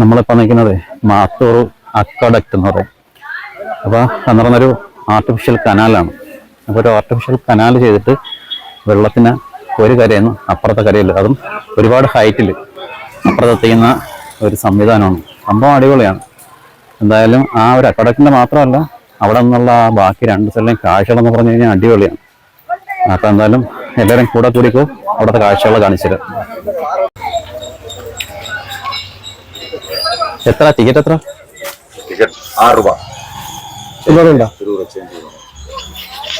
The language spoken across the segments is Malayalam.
നമ്മളിപ്പോൾ നിൽക്കുന്നത് മാത്തൂർ അക്കഡക്ട് എന്ന് പറയും. അപ്പോൾ എന്ന് പറഞ്ഞൊരു ആർട്ടിഫിഷ്യൽ കനാലാണ് അപ്പോൾ ഒരു ആർട്ടിഫിഷ്യൽ കനാൽ ചെയ്തിട്ട് വെള്ളത്തിന് ഒരു കരയിൽ അപ്പുറത്തെ കരയിൽ അതും ഒരുപാട് ഹൈറ്റിൽ അപ്പുറത്തെത്തിക്കുന്ന ഒരു സംവിധാനമാണ്. സംഭവം അടിപൊളിയാണ്. എന്തായാലും ആ ഒരു അക്വഡക്റ്റിന്റെ മാത്രമല്ല അവിടെ നിന്നുള്ള ബാക്കി രണ്ട് സ്ഥലം കാഴ്ചകളെന്ന് പറഞ്ഞു കഴിഞ്ഞാൽ അടിപൊളിയാണ്. അപ്പോൾ എന്തായാലും എല്ലാവരും കൂടെ കൂടിക്കോ അവിടുത്തെ കാഴ്ചകൾ കാണിച്ചു തരാം എത്ര? ടിക്കറ്റ് എത്ര? ടിക്കറ്റ് ആറ് രൂപ.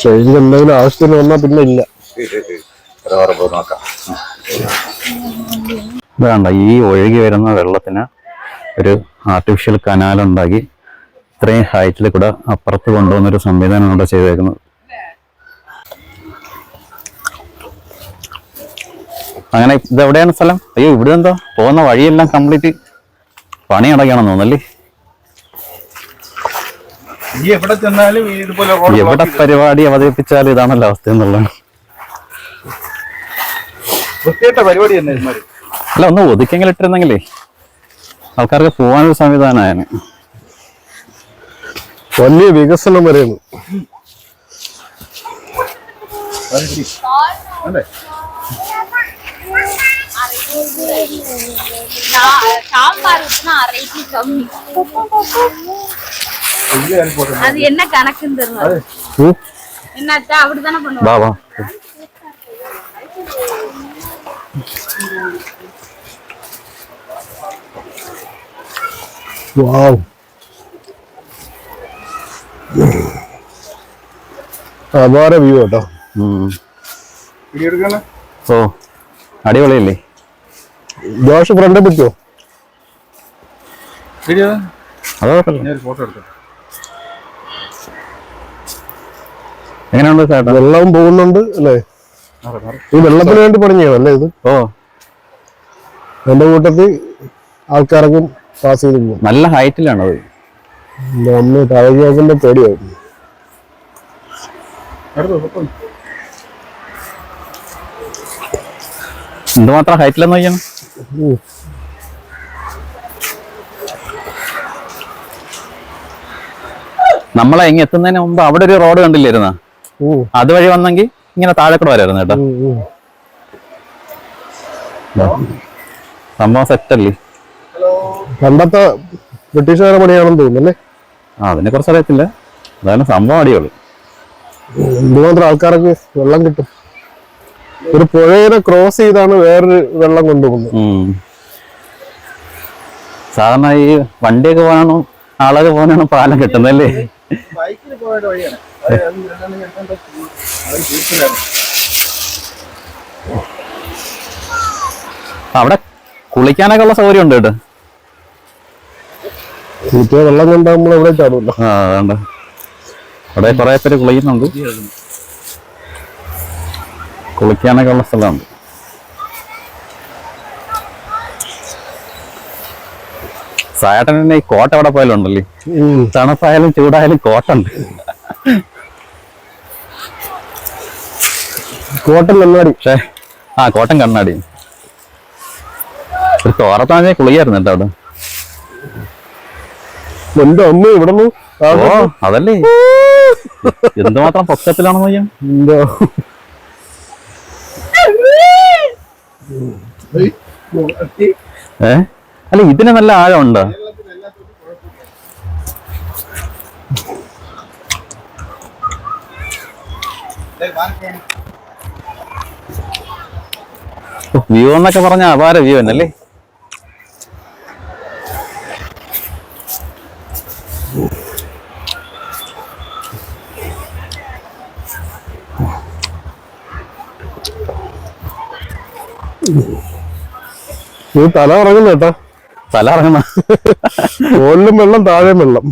ചേഞ്ച് എന്തെങ്കിലും ആവശ്യത്തിന് വന്നാൽ പിന്നെ ഇല്ല. നോക്കാം. വേണ്ട ഈ ഒഴുകി വരുന്ന വെള്ളത്തിന് ഒരു ആർട്ടിഫിഷ്യൽ കനാൽ ഉണ്ടാക്കി ഇത്രയും ഹൈറ്റിൽ കൂടെ അപ്പുറത്ത് കൊണ്ടുവന്നൊരു സംവിധാനം ഇവിടെ ചെയ്തേക്കുന്നത്. അങ്ങനെ ഇതെവിടെയാണ് സ്ഥലം? അയ്യോ ഇവിടെ എന്താ പോകുന്ന വഴിയെല്ലാം കംപ്ലീറ്റ് പണി അടയ്ക്കണം തോന്നല്ലേ ഈ എവിടെ ചെന്നാലും ഇതുപോലെ റോഡ് എവിടെ പരിപാടി അവതരിപ്പിച്ചാലും ഇതാണല്ലോ അവസ്ഥ എന്നുള്ളത്. പരിപാടി തന്നെ അല്ല ഒന്ന് ഒതുക്കെങ്കിലും ഇട്ടിരുന്നെങ്കിലേ ആൾക്കാർക്ക് പോകാനൊരു സംവിധാനമായാണ് വലിയ വികസനം വരെയാണ് അല്ലേ? சாம்பார் ஊத்துனா அரை இட்லி கம்மி ഇത് ഞാൻ പോട്ടെ. அது என்ன கணக்குன்னு தெரியல ഉം. என்னத்தா அப்படித்தானே பண்ணுவோம் വാ വാ വാവ് അപാര വ്യൂ കേട്ടോ ഉം. വീഡിയോ എടുക്കാനാ? ഓ അടിപൊളിയല്ലേ ജോഷ് ഫ്രണ്ട് അത് എടുത്തു എങ്ങനെയുണ്ട് ചേട്ടാ? വെള്ളം പോകുന്നുണ്ട് അല്ലേ? ഈ വെള്ളത്തിന് വേണ്ടി അല്ലേ ഇത്? ഓ. എന്റെ കൂട്ടത്തിൽ ആൾക്കാർക്കും പാസ് ചെയ്ത് പോകും നല്ല ഹൈറ്റിലാണത് അമ്മ താഴേക്ക് നോക്കുമ്പോ പേടിയാവും എന്തുമാത്രം ഹൈറ്റിലെന്ന് നോക്കിയാണ്? ഉം. നമ്മളെ ഇങ്ങ് എത്തുന്നതിന് മുമ്പ് അവിടെ ഒരു റോഡ് കണ്ടില്ലായിരുന്ന. അതുവഴി വന്നെങ്കിൽ ഇങ്ങനെ താഴെ കൂടെ വരായിരുന്നു കേട്ടോ. സംഭവം സെറ്റല്ലേ പണ്ടത്തെ ബ്രിട്ടീഷുകാരെ പണിയാണെന്ന് തോന്നുന്നല്ലേ? ആ അതിനെ കുറച്ച് അറിയത്തില്ല. അതാണ് സംഭവം അടിപൊളി. എന്തുമാത്രം ആൾക്കാർക്ക് വെള്ളം കിട്ടും? ഒരു പുഴയെ ക്രോസ് ചെയ്താണ് വേറൊരു വെള്ളം കൊണ്ടുപോകുന്നത്. സാധാരണ ഈ വണ്ടിയൊക്കെ പോകാനാണോ ആളൊക്കെ പോകാനാണോ പാലം കിട്ടുന്നല്ലേ. അവിടെ കുളിക്കാനൊക്കെ ഉള്ള സൗകര്യം ഉണ്ട് കേട്ടോ വെള്ളം കൊണ്ട് നമ്മൾ എവിടെ ചാടുമല്ലോ. ആ അതുകൊണ്ട് അവിടെ കുറെ പേര് കുളിക്കുന്നുണ്ട്. കുളിക്കാനൊക്കെ ഉള്ള സ്ഥലമുണ്ട്. തന്നെ ഈ കോട്ട എവിടെ പോയാലും ഉണ്ടല്ലേ. തണുപ്പായാലും ചൂടായാലും കോട്ട ഉണ്ട് കോട്ടൻ കണ്ണാടി. പക്ഷേ ആ കോട്ടൻ കണ്ണാടി. ഒരു തോറത്താണെ കുളിയായിരുന്നു കേട്ടോ അവിടെ. എന്റെ അമ്മ ഇവിടെ അതല്ലേ. എന്തുമാത്രം പൊക്കത്തിലാണെന്ന് നോക്കിയാ ഏ? അല്ല ഇതിന് നല്ല ആഴമുണ്ട്? വ്യൂ എന്നൊക്കെ പറഞ്ഞ അപാര വ്യൂ എന്നല്ലേ നീ തല ഇറങ്ങുന്ന കേട്ടോ. തല ഇറങ്ങുന്ന. മുകളിലും വെള്ളം താഴെയും വെള്ളം.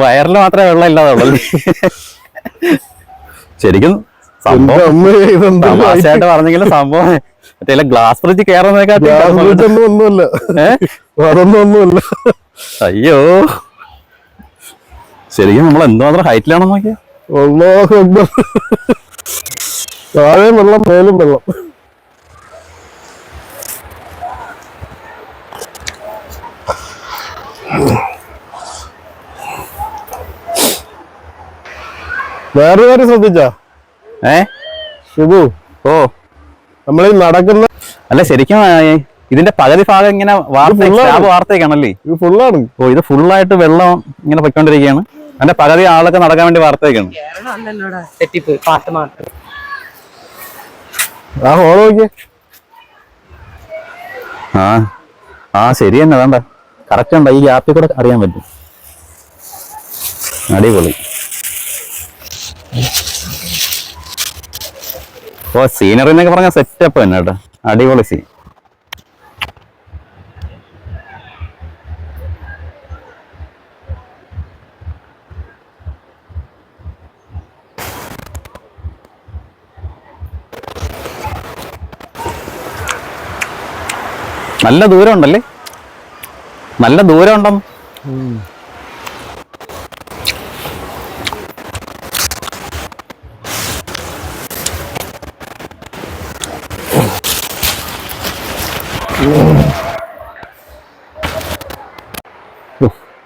വയറിൽ മാത്രമേ വെള്ളം ഇല്ലാതുള്ളൂ ശരിക്കും എന്റെ സംഭവം അമ്മ ഇതെന്താ തമാശയായിട്ട് പറഞ്ഞെങ്കിലും സംഭവം മറ്റേ ഗ്ലാസ് ബ്രിഡ്ജ് കയറുന്നതിനെക്കാട്ടി ഗ്യാസ് ഒന്നുമല്ല. ഏ? അതൊന്നും ഒന്നുമല്ല. അയ്യോ. ശരിക്കും നമ്മൾ എന്തുമാത്രം ഹൈറ്റിലാണോ നോക്കിയാ? താഴെ വെള്ളം മേലും വെള്ളം. വേറൊരു കാര്യം ശ്രദ്ധിച്ചാ? ഏ? ഷിബു ഓ. നമ്മൾ ഈ നടക്കുന്ന അല്ല ശരിക്കും ഇതിന്റെ പകുതി ഭാഗം ഇങ്ങനെ വാർത്ത ഇത് ഫുള്ളാണ് ഓ ഇത് ഫുള്ളായിട്ട് വെള്ളം ഇങ്ങനെ പൊയ്ക്കൊണ്ടിരിക്കുകയാണ്. അതിന്റെ പകുതി ആളൊക്കെ നടക്കാൻ വേണ്ടി മാത്രം ആ ഹോൾ നോക്കിയേ. ആ ആ ശരി തന്നെ വേണ്ട കറക്റ്റ് ഉണ്ട്? ഈ ഗ്യാപ്പിൽ കൂടെ അറിയാൻ പറ്റും. അടിപൊളി. ഓ സീനറി എന്നൊക്കെ പറഞ്ഞ സെറ്റപ്പ് തന്നെ കേട്ടോ. അടിപൊളി സീൻ നല്ല ദൂരം ഉണ്ടല്ലേ? നല്ല ദൂരം ഉണ്ടെന്ന്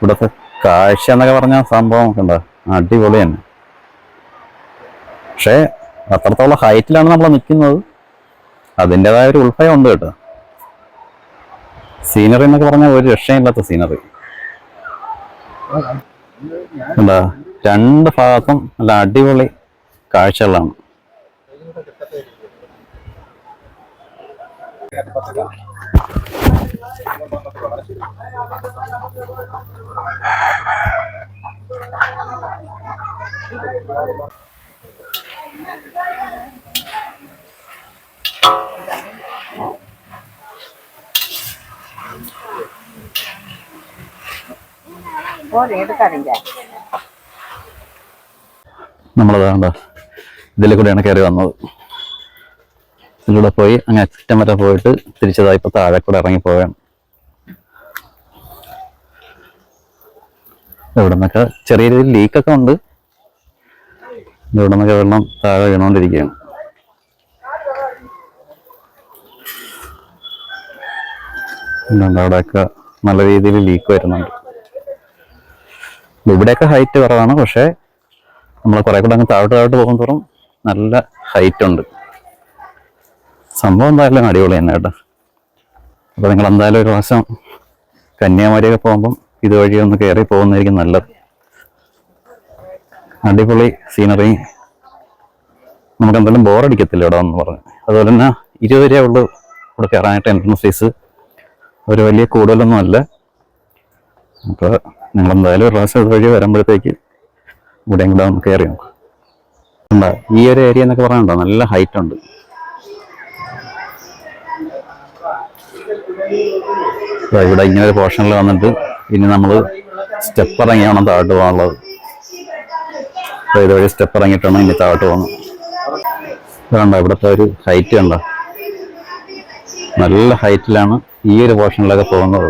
ഇവിടുത്തെ കാഴ്ച എന്നൊക്കെ പറഞ്ഞ സംഭവം കണ്ടോ അടിപൊളി തന്നെ. പക്ഷേ അത്രത്തോളം ഹൈറ്റിലാണ് നമ്മൾ നിൽക്കുന്നത് അതിന്റെതായ ഒരു ഉൾഭയം ഉണ്ട് കേട്ടോ. സീനറി എന്നൊക്കെ പറഞ്ഞാൽ ഒരു രക്ഷയില്ലാത്ത സീനറി. എന്താ രണ്ട് ഭാഗത്തും നല്ല അടിപൊളി കാഴ്ചകളാണ്. നമ്മളത് ഇതിലെ കൂടെയാണ് കയറി വന്നത്. ഇതിലൂടെ പോയി അങ്ങ് അറ്റം വരെ പോയിട്ട് തിരിച്ചതായി ഇപ്പൊ താഴെ കൂടെ ഇറങ്ങി പോവുകയാണ് ഇവിടെ നിന്നൊക്കെ ചെറിയ രീതിയിൽ ലീക്കൊക്കെ ഉണ്ട്. ഇവിടെ നിന്നൊക്കെ വെള്ളം താഴെ വീണുകൊണ്ടിരിക്കുകയാണ് അവിടെയൊക്കെ നല്ല രീതിയിൽ ലീക്ക് വരുന്നുണ്ട്. ഇവിടെയൊക്കെ ഹൈറ്റ് കുറവാണ് പക്ഷേ നമ്മൾ കുറെ കൂടെ അങ്ങ് താഴോട്ട് താഴോട്ട് പോകും തോറും നല്ല ഹൈറ്റ് ഉണ്ട്. സംഭവം എന്തായാലും അടിപൊളി തന്നെ കേട്ടോ. അപ്പൊ നിങ്ങൾ എന്തായാലും ഒരു പ്രാവശ്യം കന്യാകുമാരിയൊക്കെ പോകുമ്പം ഇതുവഴി ഒന്ന് കയറി പോകുന്നതായിരിക്കും നല്ലത്. അടിപൊളി സീനറി നമുക്ക് എന്തായാലും ബോറടിക്കത്തില്ല ഇവിടെ എന്ന് പറഞ്ഞു. അതുപോലെ തന്നെ ഇരുപത് രൂപ ഉള്ളൂ ഇവിടെ കയറാനായിട്ട് എൻട്രൻസ് ഫീസ് ഒരു വലിയ കൂടുതലൊന്നും അല്ല. അപ്പോൾ നിങ്ങൾ എന്തായാലും ഒരു പ്രാവശ്യം ഇതുവഴി വരുമ്പോഴത്തേക്ക് ഇവിടെയും കൂടെ ഒന്ന് കയറി നോക്കാം? ഈ ഒരു ഏരിയ എന്നൊക്കെ പറഞ്ഞിട്ടുണ്ടോ? നല്ല ഹൈറ്റ് ഉണ്ട്. ഇവിടെ ഇങ്ങനെ ഒരു പോർഷനിൽ വന്നിട്ട് ഇനി നമ്മൾ സ്റ്റെപ്പ് ഇറങ്ങിയാണ് താഴോട്ട് പോകാനുള്ളത്. അപ്പോൾ ഇതുവഴി സ്റ്റെപ്പ് ഇറങ്ങിയിട്ടാണ് ഇനി താഴോട്ട് പോകുന്നത്. കണ്ടോ ഇവിടുത്തെ ഒരു ഹൈറ്റ് കണ്ടോ? നല്ല ഹൈറ്റിലാണ് ഈ ഒരു പോർഷനിലൊക്കെ പോകുന്നത്.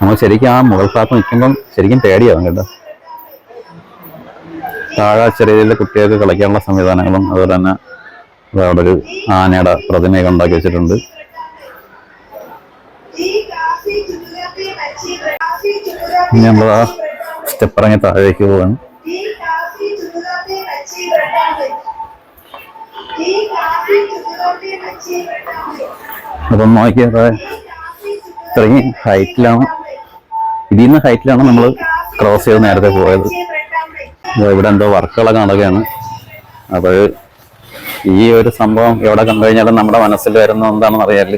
നമ്മൾ ശരിക്കും ആ മുകൾ ഭാഗത്ത് നിൽക്കുമ്പം ശരിക്കും പേടിയാവും കേട്ടോ. താഴെ ചെറിയ ചെറിയ കുട്ടികൾക്ക് കളിക്കാനുള്ള സംവിധാനങ്ങളും അതുപോലെ തന്നെ അവിടെ ഒരു ആനയുടെ പ്രതിമയൊക്കെ ഉണ്ടാക്കി വെച്ചിട്ടുണ്ട്. ഇനി സ്റ്റെപ്പ് ഇറങ്ങി താഴേക്ക് പോവാണ്. അപ്പം നോക്കിയാ ഇത്രയും ഹൈറ്റിലാണ് ഇതിൽ നിന്ന് ഹൈറ്റിലാണ് നമ്മൾ ക്രോസ് ചെയ്ത് നേരത്തെ പോയത്. ഇവിടെ എന്തോ വർക്കുകളൊക്കെ നടക്കുകയാണ്. അപ്പോൾ ഈ ഒരു സംഭവം എവിടെ കണ്ടു കഴിഞ്ഞാലും നമ്മുടെ മനസ്സിൽ വരുന്ന എന്താണെന്ന് അറിയാൽ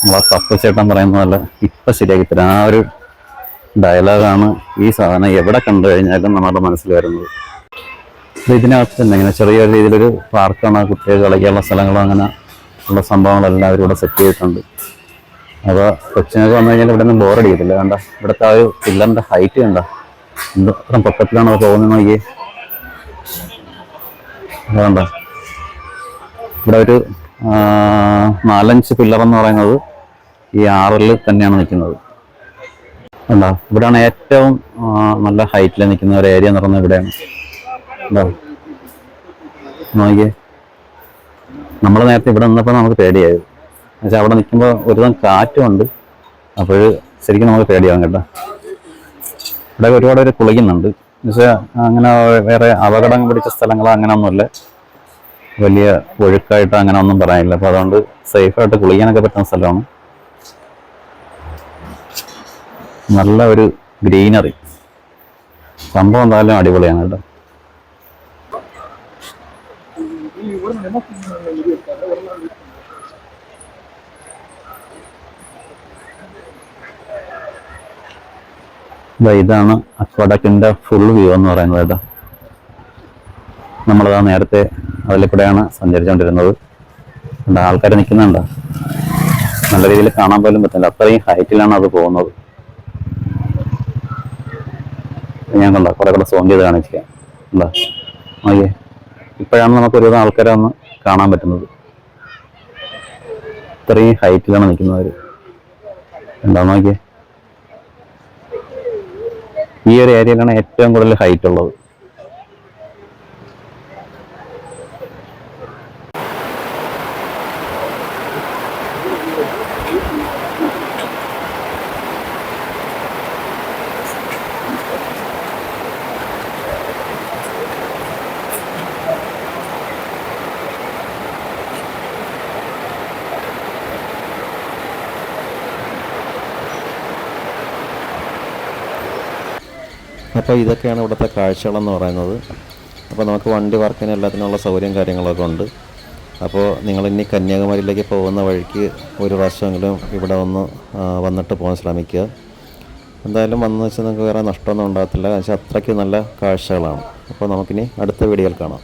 നമ്മളെ പപ്പ ചേട്ടൻ പറയുന്നതല്ല ഇപ്പൊ ശരിയാക്കി തരാം. ആ ഒരു ഡയലോഗാണ് ഈ സാധനം എവിടെ കണ്ടു കഴിഞ്ഞാലും നമ്മുടെ മനസ്സിൽ വരുന്നത്. ഇത് ഇതിനകത്ത് തന്നെ ഇങ്ങനെ ചെറിയ രീതിയിലൊരു പാർക്കാണ് കുട്ടികൾ കളിക്കാനുള്ള സ്ഥലങ്ങളോ അങ്ങനെ ഉള്ള സംഭവങ്ങളെല്ലാം അവരിവിടെ സെറ്റ് ചെയ്തിട്ടുണ്ട്. അപ്പോൾ കൊച്ചിനൊക്കെ വന്നു കഴിഞ്ഞാൽ ഇവിടെ ഒന്നും ബോറടിക്കത്തില്ല കണ്ട? ഇവിടുത്തെ ആ ഒരു പില്ലറിന്റെ ഹൈറ്റ് കണ്ട? എന്തോ അത്ര പൊക്കത്തിലാണ് പോകുന്നത് നോക്കിയേ? വേണ്ട ഇവിടെ ഒരു നാലഞ്ച് പില്ലർ എന്ന് പറയുന്നത് ഈ ആറിൽ തന്നെയാണ് നിൽക്കുന്നത്. കണ്ടോ? ഇവിടെയാണ് ഏറ്റവും നല്ല ഹൈറ്റിൽ നിൽക്കുന്ന ഒരു ഏരിയ എന്ന് പറയുന്നത് ഇവിടെയാണ്. കണ്ടോ? നോക്കിയേ. നമ്മൾ നേരത്തെ ഇവിടെ നിന്നപ്പോൾ നമുക്ക് പേടിയായത് എന്നുവെച്ചാൽ അവിടെ നിൽക്കുമ്പോൾ ഒരുതരം കാറ്റുമുണ്ട് അപ്പോൾ ശരിക്കും നമുക്ക് പേടിയാവും കേട്ടോ. ഇവിടെ ഒരുപാട് പേര് കുളിക്കുന്നുണ്ട്. എന്നുവെച്ചാൽ അങ്ങനെ വേറെ അപകടം പിടിച്ച സ്ഥലങ്ങളോ അങ്ങനെ ഒന്നുമില്ല വലിയ ഒഴുക്കായിട്ട് അങ്ങനെ ഒന്നും പറയാനില്ല. അപ്പോൾ അതുകൊണ്ട് സേഫായിട്ട് കുളിക്കാനൊക്കെ പറ്റുന്ന സ്ഥലമാണ്. നല്ല ഒരു ഗ്രീനറി. സംഭവം എന്തായാലും അടിപൊളിയാണ് കേട്ടോ. ഇതാണ് അക്വാഡക്കിന്റെ ഫുൾ വ്യൂ എന്ന് പറയുന്നത് കേട്ടോ. നമ്മളതാ നേരത്തെ അതിൽ കൂടെയാണ് സഞ്ചരിച്ചുകൊണ്ടിരുന്നത്. എന്താ ആൾക്കാർ നിൽക്കുന്നുണ്ടോ നല്ല രീതിയിൽ കാണാൻ പോലും പറ്റില്ല. അത്രയും ഹൈറ്റിലാണ് അത് പോകുന്നത്. ഞാൻ കണ്ട കുറെ കൂടെ സോങ് ചെയ്ത് കാണിക്കുക. എന്താ ഇപ്പോഴാണ് നമുക്ക് ഒരുവിധം ആൾക്കാരെ ഒന്ന് കാണാൻ പറ്റുന്നത്. ഇത്രയും ഹൈറ്റിലാണ് നിൽക്കുന്നവർ എന്താ നോക്കിയേ. ഈ ഒരു ഏരിയയിലാണ് ഏറ്റവും കൂടുതൽ ഹൈറ്റ് ഉള്ളത്. അപ്പോൾ ഇതൊക്കെയാണ് ഇവിടുത്തെ കാഴ്ചകളെന്ന് പറയുന്നത്. അപ്പോൾ നമുക്ക് വണ്ടി വർക്കിന് എല്ലാത്തിനുള്ള സൗകര്യം കാര്യങ്ങളൊക്കെ ഉണ്ട്. അപ്പോൾ നിങ്ങൾ ഇനി കന്യാകുമാരിയിലേക്ക് പോകുന്ന വഴിക്ക് ഒരു പ്രാവശ്യമെങ്കിലും ഇവിടെ ഒന്ന് വന്നിട്ട് പോകാൻ ശ്രമിക്കുക. എന്തായാലും വന്നു വെച്ചാൽ നിങ്ങൾക്ക് വേറെ നഷ്ടമൊന്നും ഉണ്ടാകത്തില്ല. അത്രയ്ക്ക് നല്ല കാഴ്ചകളാണ്. അപ്പോൾ നമുക്കിനി അടുത്ത വീഡിയോയിൽ കാണാം.